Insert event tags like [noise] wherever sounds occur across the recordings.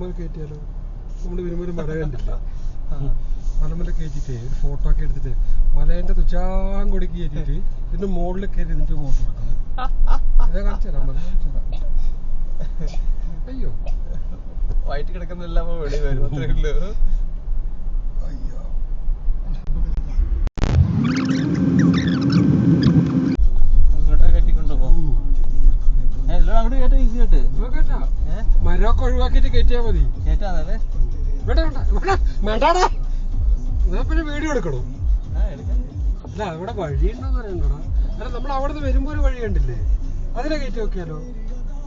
മലമ്മ കയറ്റിയാലോ നമ്മൾ വരുമ്പോൾ മല കണ്ടില്ല? മലമല കയറ്റിട്ട് ഒരു ഫോട്ടോ ഒക്കെ എടുത്തിട്ട് മലേന്റെ തുച്ചാൻ കൊടിക്ക് കയറ്റിട്ട് ഇതിന്റെ മുകളിൽ കയറി ഇതിന്റെ ഫോട്ടോ എടുക്കണം. ഞാൻ കാണിച്ചു തരാം മല അയ്യോ. വയറ്റ് കിടക്കുന്നെല്ലാം വെളി വരും അത്രേ എല്ലാം അങ്ങോട്ട് കേട്ടോ. ഈസി ആയിട്ട് ഇപ്പൊ കേട്ടാ ഏഹ് മരമൊക്കെ ഒഴിവാക്കിട്ട് കയറ്റിയാ മതി വേണ്ടാടാ. എന്നാ പിന്നെ വീഡിയോ എടുക്കണോ? അല്ല ഇവിടെ വഴിയുണ്ടോന്ന് പറയണ്ടടാ അല്ല നമ്മൾ അവിടെ നിന്ന് വരുമ്പോ ഒരു വഴി കണ്ടില്ലേ? അതിനെ കയറ്റി നോക്കിയാലോ?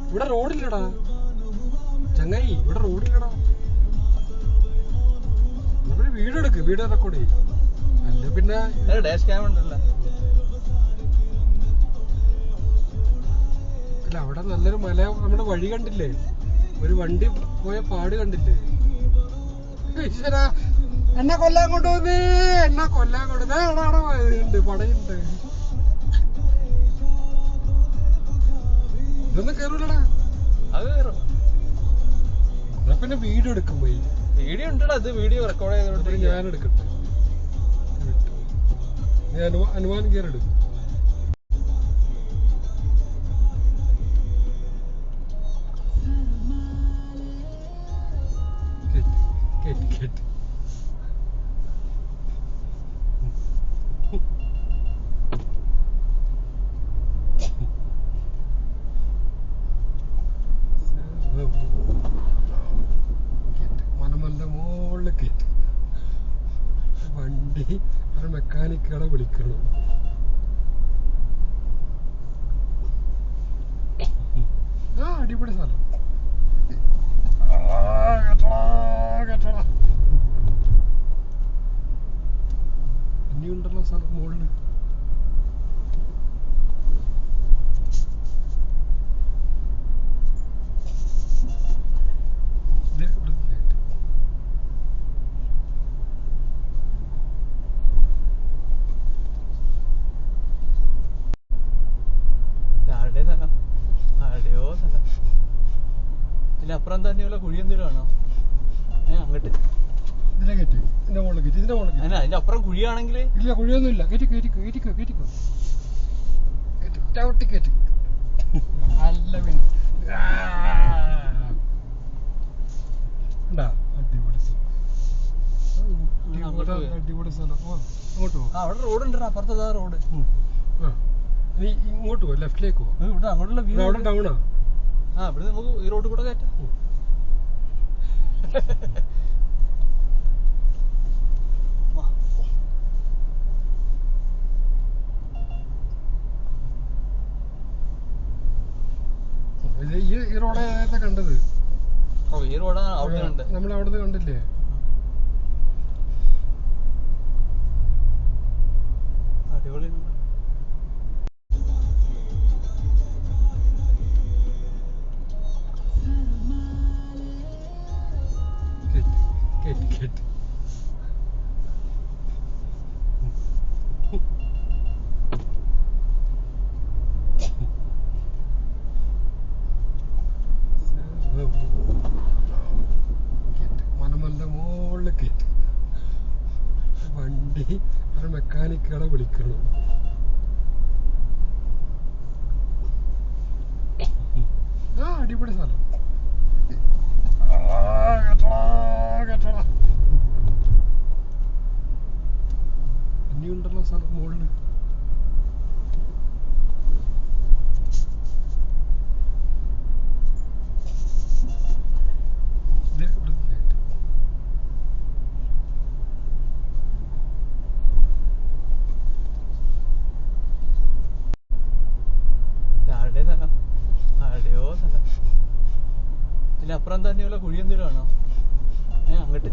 ഇവിടെ റോഡില്ലടാ. ചങ്ങായി ഇവിടെ റോഡില്ലടാ. നമ്മൾ വീഡിയോ എടുക്ക് വീഡിയോ റെക്കോർഡ് ചെയ്യും. അല്ല പിന്നെ അല്ല അവിടെ നല്ലൊരു മല നമ്മുടെ വഴി കണ്ടില്ലേ? ഒരു വണ്ടി പോയ പാട് കണ്ടില്ലേ? ഈശ്വരാ, എന്നെ കൊല്ലാൻ കൊണ്ടുവന്നേ എന്നെ കൊല്ലാൻ കൊണ്ടുവന്നേ. അവിടെ അവിടെ ഉണ്ട് പടയുണ്ട്. ഇതൊന്നും കേറൂലടാ. അത് കേറും. പിന്നെ വീഡിയോ എടുക്കും പോയി. വീഡിയോ ഉണ്ടടാ ഇത് വീഡിയോ റെക്കോർഡ് ചെയ്തോണ്ട് ഞാൻ എടുക്കട്ടെ ഞാൻ അനുമാൻ കയറി എടുക്കും. മെക്കാനിക്കുകളെ വിളിക്കണം ആ അടിപൊളി സ്ഥലം. ഇനിയുണ്ടല്ലോ സ്ഥലം മുകളിൽ ദേ ഇവിടെ കേറ്റ്. ആരുടെ സ്ഥലം ആരുടെയോ സ്ഥലം പിന്നെ അപ്പുറം തന്നെയുള്ള കുഴി എന്തെങ്കിലും ആണോ? ഏ അങ്ങോട്ട്. ഇതിലെ കയറ്റ് ഇതിന്റെ മുകളിൽ കയറ്റ് ഇതിന്റെ മുകളിൽ കയറ്റ് അതിന്റെ അപ്പുറം കുഴിയാണെങ്കിൽ ഇല്ല കുഴിയൊന്നുമില്ല. കയറ്റി കയറ്റി കയറ്റിക്കോ കയറ്റിക്കോ കയറ്റി ചവിട്ടി കയറ്റി നല്ല പിന്നെ അടിപൊളി സ്ഥലം. അങ്ങോട്ട് അടിപൊളി സ്ഥലം. അങ്ങോട്ട് പോ. ആ അവിടെ റോഡ് ഉണ്ടോ അപ്പുറത്തെ റോഡ്. ആ. ഇങ്ങോട്ട് പോ ലെഫ്റ്റിലേക്ക് പോ. ഇവിടെ അങ്ങോട്ടുള്ള വ്യൂ അവിടെ ആ ഇവിടെ നമുക്ക് ഈ റോഡ് കൂടെ കയറ്റാം. [laughs] ഈ ഈ റോഡാ നേരത്തെ കണ്ടത്? ഓ ഈ റോഡാണ് അവിടെ നമ്മൾ അവിടുന്ന് കണ്ടില്ലേ? അടിപൊളി വിളിക്കണം ആ അടിപൊളി സ്ഥലം ആ, കേട്ടോടാ, കേട്ടോടാ. ഇനിയുണ്ടല്ലോ സ്ഥലം മുകളിൽ ദേ ഇവിടെ കേറ്റ്. ആരുടെ സ്ഥലം ആരുടെയോ സ്ഥലം പിന്നെ അപ്പുറം തന്നെയുള്ള കുഴി എന്തെങ്കിലും ആണോ? ഏ അങ്ങോട്ട്.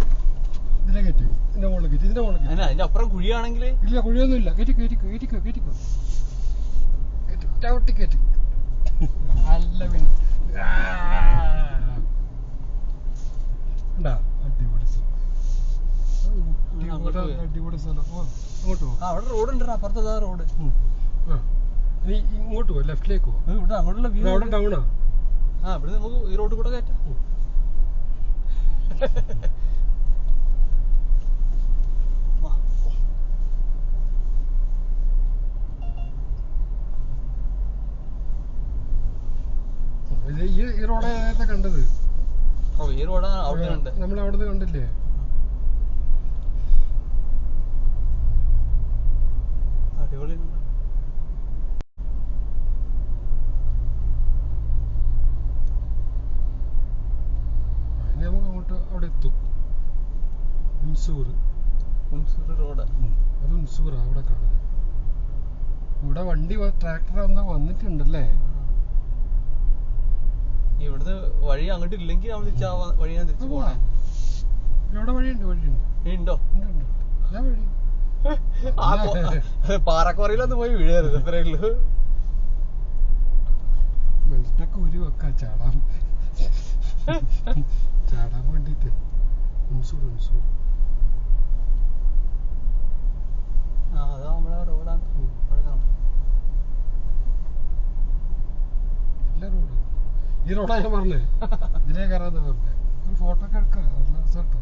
ഇതിലെ കയറ്റി. ഇതിന്റെ മുകളിൽ കയറ്റി. ഇതിന്റെ മുകളിൽ കയറ്റി. അതിന്റെ അപ്പുറം കുഴിയാണെങ്കിൽ ഇല്ല കുഴിയൊന്നുമില്ല. കയറ്റി കയറ്റി കയറ്റിക്കോ കയറ്റിക്കോ കയറ്റി ചവിട്ടി കയറ്റി നല്ല പിന്നെ അടിപൊളി സ്ഥലം. അങ്ങോട്ട് അടിപൊളി സ്ഥലം. അവിടെ റോഡ് ഉണ്ട് റോഡ്. ആ. ഇങ്ങോട്ട് പോ ലെഫ്റ്റിലേക്ക് പോ. ഇവിടെ അങ്ങോട്ടുള്ള വ്യൂ അവിടെ ആ? ഇവിടെ നമുക്ക് ഈ റോഡ് കൂടെ കയറ്റാം. വാ. ഇത് ഈ ഈ റോഡാ നേരത്തെ കണ്ടത്? ഓ ഈ റോഡാ അവിടെ ഉണ്ട് നമ്മൾ അവിടുന്ന് കണ്ടില്ലേ? അടിപൊളി ഇനി നമുക്ക് അങ്ങോട്ട് അവിടെ എത്തും ഉൻസൂർ മുൻസൂർ റോഡ് അത് ഉൻസൂർ അവിടെ കാണുന്നത് ഇവിടെ വണ്ടി ട്രാക്ടർ വന്ന വന്നിട്ടുണ്ടല്ലേ? ഇവിടുന്ന് വഴി അങ്ങോട്ട് ഇല്ലെങ്കിൽ നമ്മൾ തിരിച്ച് വഴി ഞാൻ തിരിച്ചു പോണേ. ഇവിടെ വഴിയുണ്ട് വഴിയുണ്ട്. ഉണ്ടോ ഇതാ വഴി. [laughs] [laughs] പാറക്കോറയിലൊന്ന് പോയി വീഴരുത് അത്രേ ഉള്ളൂ. ഉരി വെക്കാം ചാടാൻ ചാടാൻ വേണ്ടിട്ട്. ഉൻസൂർ ഉൻസൂർ ആ അതാ നമ്മളെ റോഡാണ് ഉം. അവിടെ കാണാം. ഇല്ല റോഡ് ഈ റോഡാ ഞാൻ പറഞ്ഞേ. ഇതിലേ കയറാന്ന് പറഞ്ഞേ ഒരു ഫോട്ടോ ഒക്കെ എടുക്കാം. നല്ല രസട്ടോ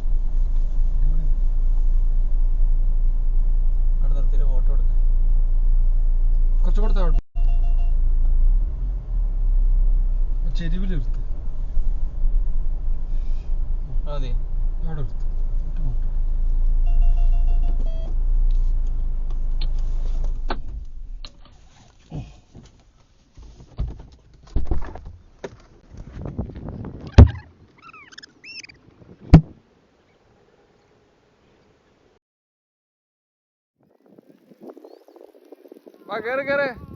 അവിടെ നിർത്തിയിട്ട് ഫോട്ടോ എടുക്കാം. കുറച്ചും കൂടെ താഴോട്ട് ചെരുവിലെടുത്ത് മതി അവിടെ എടുത്ത് എന്നിട്ട് ഫോട്ടോ വാ കേറ് കേറ്.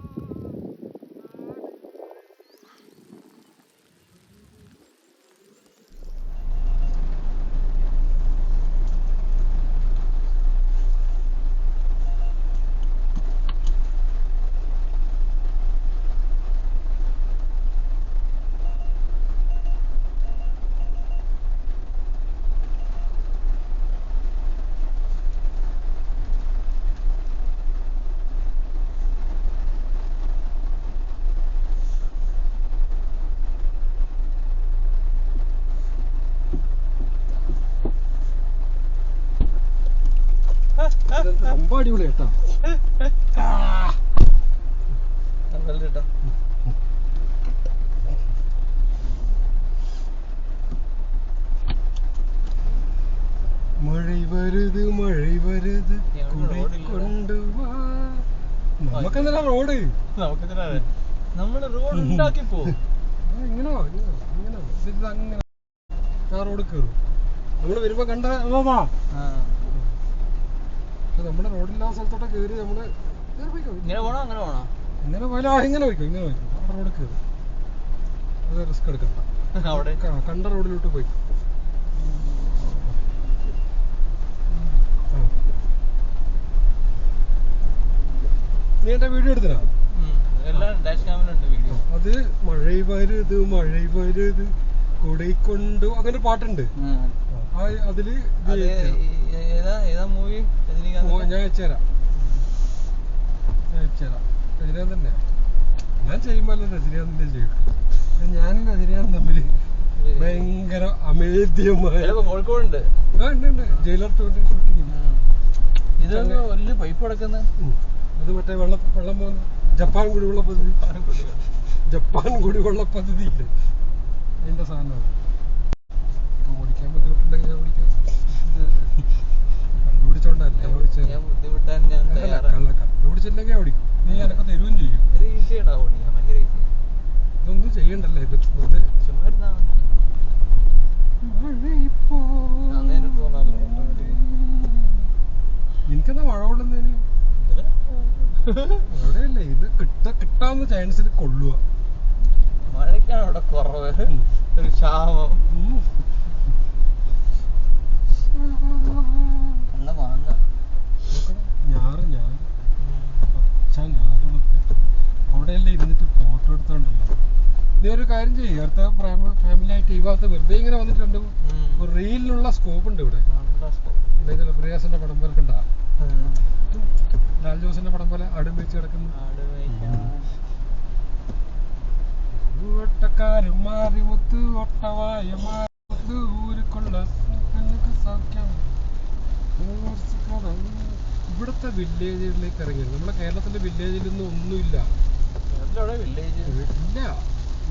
സംഭവം അടിപൊളി കേട്ടോ. കേട്ടോ. മഴ വരുത് മഴ വരുത്. കൊണ്ടുവാ നമുക്കെന്താ റോഡ് നമുക്കെന്തിനാ നമ്മൾ റോഡ് ഉണ്ടാക്കി പോകും ഇങ്ങനെ ഇങ്ങനെ അങ്ങനെ ആ റോഡ് കയറും നമ്മൾ വരുമ്പോ കണ്ട വാ. നമ്മുടെ റോഡില്ലാത്ത സ്ഥലത്തോട്ട് കയറി നമ്മൾ കേറി പോയിക്കോ. ഇങ്ങനെ പോണോ? അങ്ങനെ പോണോ? ഇങ്ങനെ പോയാലോ ആ, ഇങ്ങനെ പോയിക്കോ ഇങ്ങനെ പോയിക്കോ. അവിടെ റോഡ് കയറി അത് റിസ്ക് എടുക്കണ്ട. അവിടെ? കണ്ട റോഡിലോട്ട് പോയി. നീ എന്റെ വീഡിയോ എടുത്തരാ അത് മഴ ഇത് മഴ ഇത് കൊടൈക്കൊണ്ടു അങ്ങനെ പാട്ടുണ്ട്. അതിൽ ഏതാ ഞാൻ അയച്ചുതരാം. ഞാൻ അയച്ചുതരാം. രജനീകാന്ത് തന്നെ ഞാൻ ചെയ്യുമ്പോൾ അല്ല തന്നെ ചെയ്യും ഞാനും രജനീകാന്ത് തമ്മിൽ ഭയങ്കര അമേദ്യമായ കോഴിക്കോടുണ്ട്. ഉണ്ട് ജയിലർ ടൂറിന്റെ ഷൂട്ടിങ് ഇത് വലിയ പൈപ്പ് കിടക്കുന്ന? അത് മറ്റേ വെള്ളം വെള്ളം പോകുന്ന ജപ്പാൻ കുടിവെള്ള പദ്ധതി. ജപ്പാൻ കുടിവെള്ള. പദ്ധതി അതിന്റെ സാധനമാണ്. ഓടിക്കാൻ ബുദ്ധിമുട്ടുണ്ടെങ്കിൽ ഞാൻ ഓടിക്കാം. ഞാൻ ബുദ്ധിമുട്ടാൻ ഞാൻ കണ്ടുപിടിച്ചില്ലെങ്കിൽ ഓടിക്കും. നീ എനക്ക് തരുകയും ചെയ്യും. ഇതൊന്നും ചെയ്യണ്ടല്ലേ തോന്നാറില്ല automatic. എനിക്കെന്താ മഴ കൊള്ളുന്നതിന്? ഇതിൽ? ഇത് കിട്ട കിട്ടാവുന്ന ചാൻസിൽ കൊള്ളുക. മഴയ്ക്കാണ് ഇവിടെ കുറവ്. ഒരു ക്ഷാമം. അവിടെയെല്ലാം ഇരുന്നിട്ട് ഫോട്ടോ എടുത്തോണ്ടല്ലോ നീ ഒരു കാര്യം ചെയ്യും അടുത്ത ഫാമിലി ആയിട്ട് ഈ ഭാഗത്ത് വെറുതെ ഇങ്ങനെ വന്നിട്ടുണ്ട് റീലിനുള്ള സ്കോപ്പ് ഉണ്ട് ഇവിടെ. പ്രിയാസിന്റെ പടം പോലെ കണ്ട. ലാൽ ജോസിന്റെ പടം പോലെ അടും വെച്ച് കിടക്കുന്നു. ൂട്ടക്കാരും മാറി മുത്ത് ഒട്ടവായ മാറി മുത്ത് ഊരുക്കൊള്ള ഇവിടുത്തെ വില്ലേജുകളിലേക്ക് ഇറങ്ങിയത്. നമ്മുടെ കേരളത്തിലെ വില്ലേജിൽ ഒന്നുമില്ല. കേരളത്തിലെവിടെ വില്ലേജ് ഇല്ല.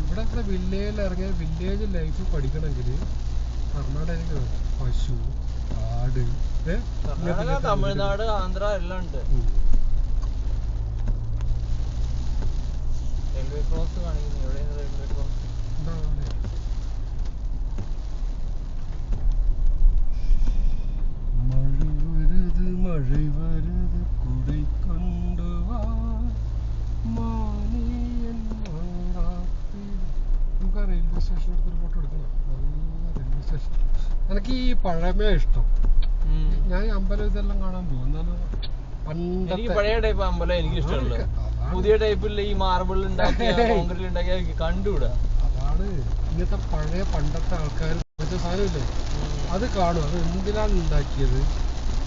ഇവിടത്തെ വില്ലേജിൽ ഇറങ്ങിയ വില്ലേജ് ലൈഫ് പഠിക്കണമെങ്കിൽ കർണാടകയിൽ വേണം. പശു ആട്? കർണാടക തമിഴ്നാട് ആന്ധ്ര എല്ലാം ഉണ്ട്. റെയിൽവേ ക്രോസ് കാണിക്കുന്നു. എവിടെയാണ് റെയിൽവേ ക്രോസ് എനിക്ക് ഈ പഴമേ ഇഷ്ടം. ഞാൻ അമ്പലം ഇതെല്ലാം കാണാൻ പോകും എന്നാലും പണ്ടത്തെ പഴയ ടൈപ്പ് അമ്പലം എനിക്ക് ഇഷ്ടമുള്ളു. പുതിയ ടൈപ്പിൽ ഈ മാർബിൾ ഉണ്ടാക്കിയ കോൺക്രീറ്റ് ഉണ്ടാക്കിയ കണ്ടുകൂടാ. അതാണ് ഇങ്ങനത്തെ പഴയ പണ്ടത്തെ ആൾക്കാർ മറ്റേ സാധനമില്ലേ? അത് കാണും. അത് എന്തിനാണ് ഉണ്ടാക്കിയത്?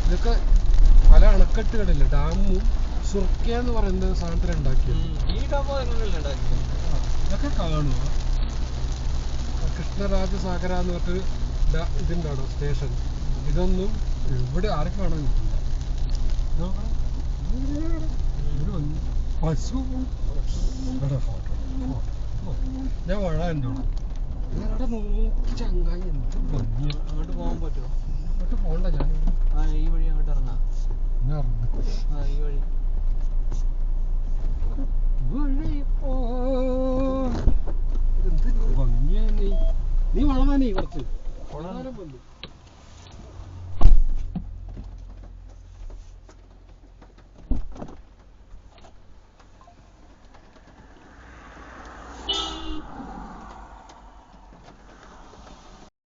ഇതൊക്കെ പല അണക്കെട്ടുകളില്ലേ? ഡാമും സുർക്ക എന്ന് പറയുന്ന സാധനത്തിന് ഉണ്ടാക്കിയത്. ഈ ഉണ്ടാക്കിയത്. ഇതൊക്കെ കാണുക കൃഷ്ണരാജസാഗര എന്ന് പറഞ്ഞിട്ട് ഡ- ഇതിന്റെ അവിടെ സ്റ്റേഷൻ ഇതൊന്നും ഇവിടെ ആരും കാണാൻ ഇവിടെ പശു ഇവിടെ ഫോട്ടോ ഞാൻ വഴ എന്റെ അവിടെ നോക്കി ചങ്ങായി എന്ത് ഭംഗി അങ്ങോട്ട് പോകാൻ പറ്റുമോ? അങ്ങോട്ട് പോകണ്ട ഞാൻ ആ ഈ വഴി അങ്ങോട്ട് ഇറങ്ങാം. ഞാൻ ഇറങ്ങും. ആ ഈ വഴി.